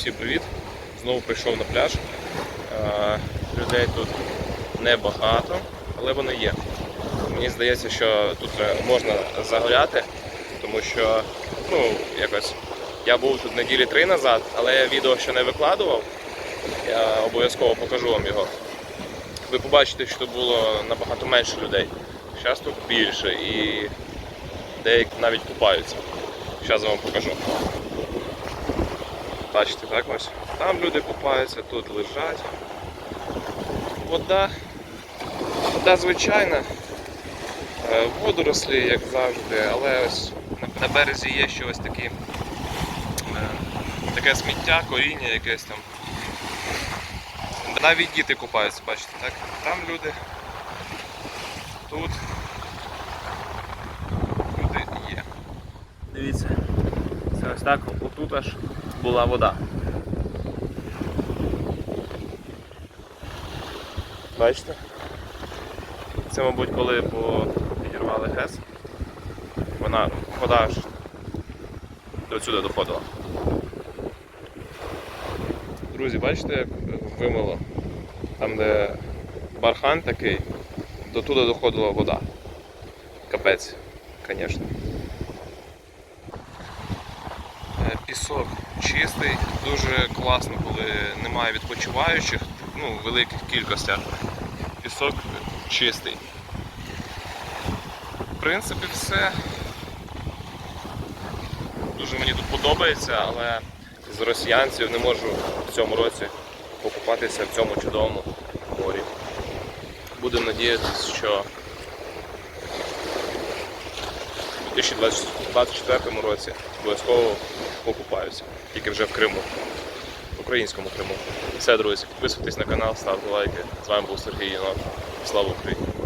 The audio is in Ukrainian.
всім привіт! Знову прийшов на пляж. Е, Людей тут небагато, але вони є. Мені здається, що тут можна загуляти, тому що ну, якось я був тут неділі три назад, але я відео ще не викладував. Я обов'язково покажу вам його. Ви побачите, що тут було набагато менше людей. Зараз тут більше і деякі навіть купаються. Зараз я вам покажу. Бачите, так ось. Там люди купаються, тут лежать. Вода. Вода звичайна. Е, Водорослі, як завжди, але ось на- березі є ще ось такі е, таке сміття, коріння якесь там. Навіть діти купаються, бачите, так? Там люди. Тут люди є. Дивіться. Це ось так, отут аж була вода. Бачите? Це, мабуть, коли підірвали ГЕС, вона вода аж до сюди доходила. Друзі, бачите, як вимило? Там, де бархан такий, до туди доходила вода. Капець, звісно. Пісок чистий, дуже класно, коли немає відпочиваючих, ну, в великих кількостях. Пісок чистий. В принципі, все. Дуже мені тут подобається, але з росіянців не можу в цьому році покупатися в цьому чудовому морі. Будемо надіятися, що 2024 році обов'язково покупаюся. Тільки вже в Криму, в українському Криму. Все, друзі, підписуйтесь на канал, ставте лайки. З вами був Сергій Єнов. Слава Україні!